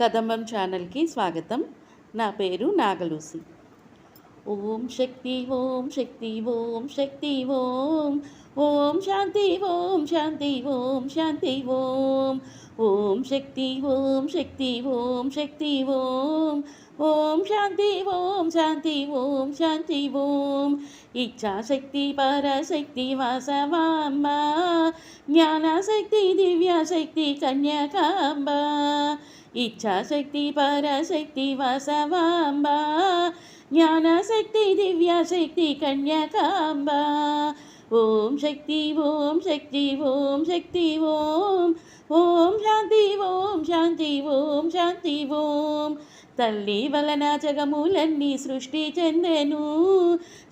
కదంబం ఛానల్కి స్వాగతం. నా పేరు నాగలూసి. ఓం శక్తి ఓం శక్తి ఓం శక్తి ఓం. ఓం శాంతి ఓం శాంతి ఓం శాంతి ఓం. ఓం శక్తి ఓం శక్తి ఓం శక్తి ఓం. ఓం శాంతి ఓం శాంతి ఓం శాంతి ఓం. ఇచ్చాశక్తి పరశక్తి వాసవాంబ. జ్ఞానశక్తి దివ్యశక్తి కన్యకాంబ. ఇచ్ఛాశక్తి పరశక్తి వాసవాంబ జ్ఞానశక్తి దివ్యశక్తి కన్యకాంబ ఓం శక్తి ఓం శక్తి ఓం శక్తి ఓం ఓం శాంతి ఓం శాంతి ఓం శాంతి ఓం తల్లి వలన జగములన్నీ సృష్టి చెందెను.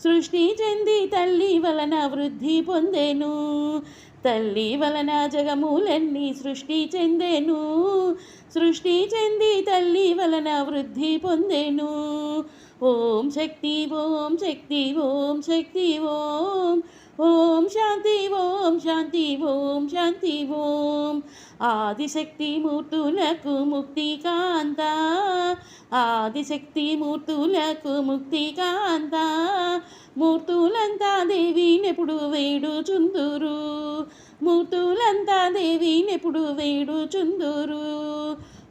సృష్టి చెంది తల్లి వలన వృద్ధి పొందెను. తల్లి వలన జగములన్నీ సృష్టి చెందెను. సృష్టి చెంది తల్లి వలన వృద్ధి పొందెను. ఓం శక్తి ఓం శక్తి ఓం శక్తి ఓం. ఓం శాంతి ఓం శాంతి ఓం శాంతి ఓం. ఆదిశక్తి మూర్తులకు ముక్తి కాంత ఆదిశక్తి మూర్తులకు ముక్తి కాంత మూర్తులంతా దేవినెప్పుడు వేడుచుందురు మూర్తులంతా దేవినెప్పుడు వేడుచుందురు?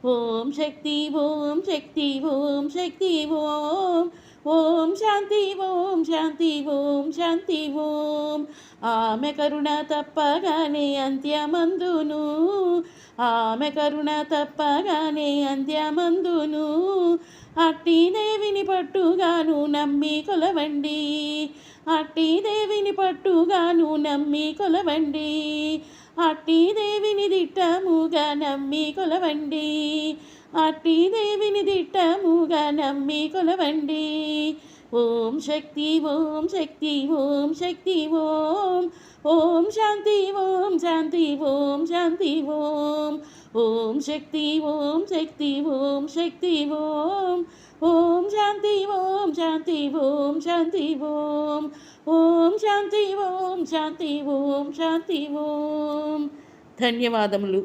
ఓం శక్తి ఓం శక్తి ఓం శక్తి ఓం. ఓం శాంతి ఓం శాంతి ఓం శాంతి ఓం. ఆమె కరుణ తప్పగానే అంత్యమందును. ఆమె కరుణ తప్పగానే అంత్యమందును. అట్టి దేవిని పట్టుగాను నమ్మి కొలవండి. అట్టి దేవిని పట్టుగాను నమ్మి కొలవండి. అట్టి దేవిని దిట్టముగా నమ్మి కొలవండి. అట్టి దేవిని దిట్టముగా నమ్మి కొలవండి. ఓం శక్తి ఓం శక్తి ఓం శక్తి ఓం. ఓం శాంతి ఓం శాంతి ఓం శాంతి ఓం. ఓం శక్తి ఓం శక్తి ఓం శక్తి ఓం. ఓం శాంతి ఓం శాంతి ఓం శాంతి ఓం. ఓం శాంతి ఓం శాంతి ఓం శాంతి ఓం. ధన్యవాదములు.